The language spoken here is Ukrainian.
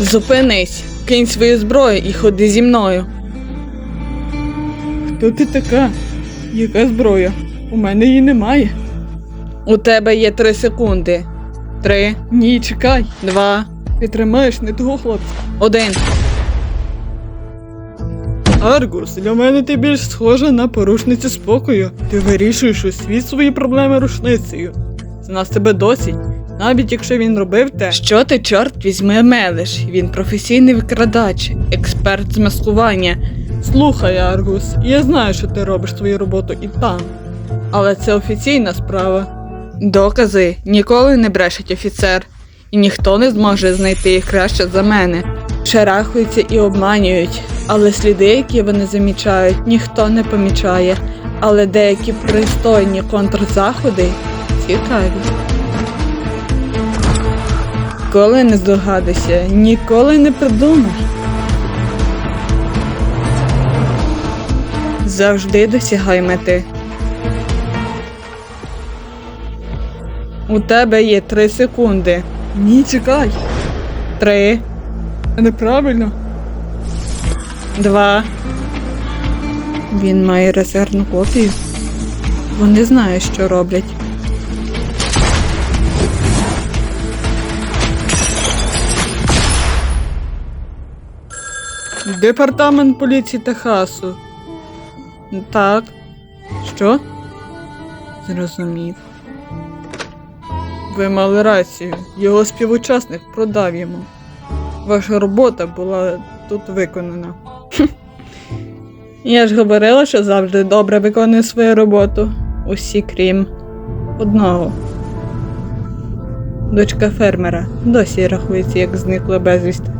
Зупинись, кинь свою зброю і ходи зі мною. Хто ти така? Яка зброя? У мене її немає. У тебе є три секунди. Три, Ні, чекай. два, Ти тримаєш не того хлопця. один. Аргус, для мене ти більш схожа на порушницю спокою. Ти вирішуєш у світ свої проблеми рушницею. З нас тебе досить, навіть якщо він робив те. Що ти, чорт візьми, мелиш? Він професійний викрадач, експерт з маскування. Слухай, Аргус, я знаю, що ти робиш свою роботу і там. Але це офіційна справа. Докази ніколи не брешить офіцер, і ніхто не зможе знайти їх краще за мене. Шарахаються і обманюють, але сліди, які вони замічають, ніхто не помічає. Але деякі пристойні контрзаходи цікаві. Коли не здогадуйся, ніколи не придумаєш. Завжди досягай мети. У тебе є три секунди. Ні, чекай. Три, Неправильно. два. Він має резервну копію. Вони знають, що роблять. Департамент поліції Техасу. Так. Що? Зрозумів. Ви мали рацію. Його співучасник продав йому. Ваша робота була тут виконана. Я ж говорила, що завжди добре виконую свою роботу. Усі крім одного. Дочка фермера досі рахується як зникла безвість.